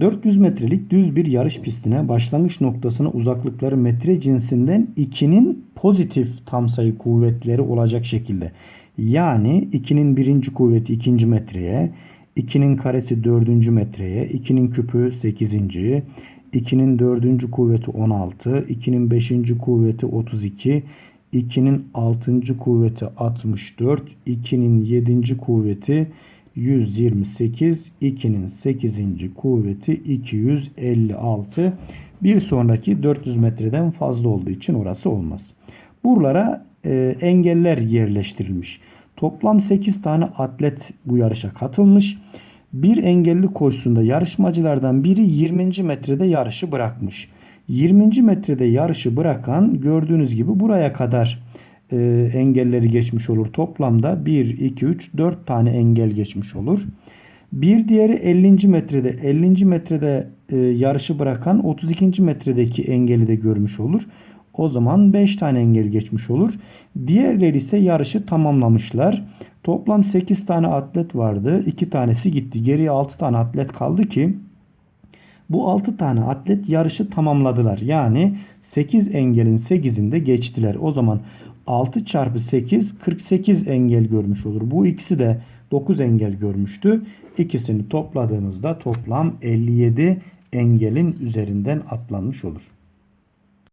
400 metrelik düz bir yarış pistine başlangıç noktasına uzaklıkları metre cinsinden 2'nin pozitif tam sayı kuvvetleri olacak şekilde. Yani 2'nin birinci kuvveti 2. metreye, 2'nin karesi 4. metreye, 2'nin küpü 8. 2'nin 4. kuvveti 16, 2'nin 5. kuvveti 32, 2'nin 6. kuvveti 64, 2'nin 7. kuvveti 128, 2'nin 8. kuvveti 256. Bir sonraki 400 metreden fazla olduğu için orası olmaz. Buralara e, engeller yerleştirilmiş. Toplam 8 tane atlet bu yarışa katılmış. Bir engelli koşusunda yarışmacılardan biri 20. metrede yarışı bırakmış. 20. metrede yarışı bırakan gördüğünüz gibi buraya kadar e, engelleri geçmiş olur. Toplamda 1, 2, 3, 4 tane engel geçmiş olur. Bir diğeri 50. metrede 50. metrede e, yarışı bırakan 32. metredeki engeli de görmüş olur. O zaman 5 tane engel geçmiş olur. Diğerleri ise yarışı tamamlamışlar. Toplam 8 tane atlet vardı. 2 tanesi gitti. Geriye 6 tane atlet kaldı ki bu 6 tane atlet yarışı tamamladılar. Yani 8 engelin 8'inde geçtiler. O zaman 6 çarpı 8 48 engel görmüş olur. Bu ikisi de 9 engel görmüştü. İkisini topladığımızda toplam 57 engelin üzerinden atlanmış olur.